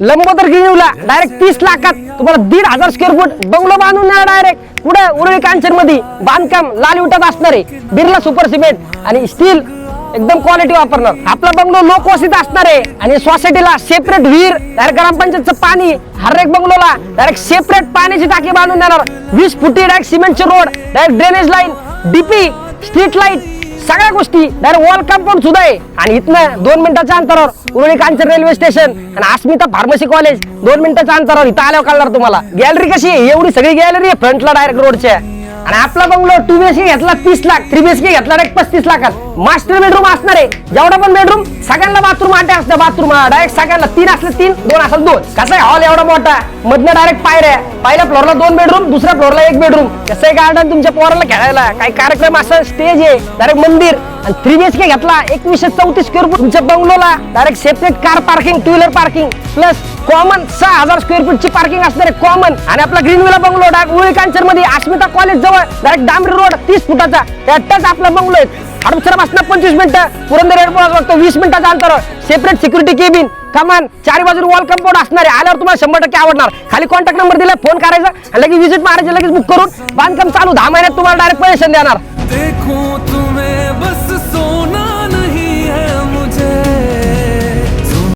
Lambodar गिरीवला direct तीस लाखात. तुम्हाला दीड हजार स्क्वेअर फूट बंगलो बांधून द्या डायरेक्ट पुढे उरळी कांचनमध्ये बांधकाम लाल विटात असणारे बिर्ला सुपर सिमेंट आणि स्टील एकदम क्वालिटी वापरणार. आपला बंगलो लो वसीत असणार आहे. आणि सोसायटीला सेपरेट विहीर डायरेक्ट ग्रामपंचायतचं पाणी हर एक बंगलोला डायरेक्ट सेपरेट पाण्याची टाकी बांधून देणार वीस फुटी डायरेक्ट सिमेंटचे road direct drainage line DP street light सगळ्या गोष्टी. डायरेक्ट वॉल कंपाऊंड सुद्धा आहे. आणि इथनं दोन मिनिटाच्या अंतरावर उरळी कांचन रेल्वे स्टेशन आणि अस्मिता फार्मसी कॉलेज दोन मिनिटाच्या अंतरावर इथं आल्यावर कळणार तुम्हाला. गॅलरी कशी आहे? एवढी सगळी गॅलरी आहे फ्रंटला डायरेक्ट रोडच्या आणि आपला बंगलो टू बीएचके घेतला तीस लाख थ्री बीएचके घेतला डायरेक्ट पस्तीस लाखात. मास्टर बेडरूम असणार आहे. जेवढा पण बेडरूम सगळ्यांना बाथरूम आठ असतं बाथरूम डायरेक्ट सगळ्यांना तीन असले तीन दोन असेल दोन. कसं आहे? हॉल एवढा मोठा मधनं डायरेक्ट पायऱ्या पहिल्या फ्लोरला दोन बेडरूम दुसऱ्या फ्लोरला एक बेडरूम कसं आहे गार्डन तुमच्या पोराला खेळायला? काही कार्यक्रम असं स्टेज आहे. डायरेक्ट मंदिर. आणि थ्री के घेतला. एकवीसशे चौतीस स्क्वेअर फूट तुमच्या बंगलोला direct separate car parking two wheeler parking plus common सहा हजार स्क्वेअर फूटची पार्किंग असणार आहे कॉमन आणि आपला ग्रीन विला बंगलो डायरेक्ट उळी कांचरमध्ये अस्मिता कॉलेज जवळ. डायरेक्ट डांबरी रोड तीस फुटाचा. त्यातच आपला बंगलो आहे. हडपसर बसणार पंचवीस मिनिटं. पुरंदर एअरपोर्ट वाजता वीस मिनिटाचा अंतर. सेपरेट सिक्युरिटी केबिन कमान चारी बाजूला वॉल कंपाऊंड असणार आहे. आल्यावर तुम्हाला शंभर टक्के आवडणार. खाली कॉन्टॅक्ट नंबर दिला फोन करायचा. लगेच विजिट मारायची लगेच बुक करून. बांधकाम चालू. दहा महिन्यात तुम्हाला डायरेक्ट पैसे देणार.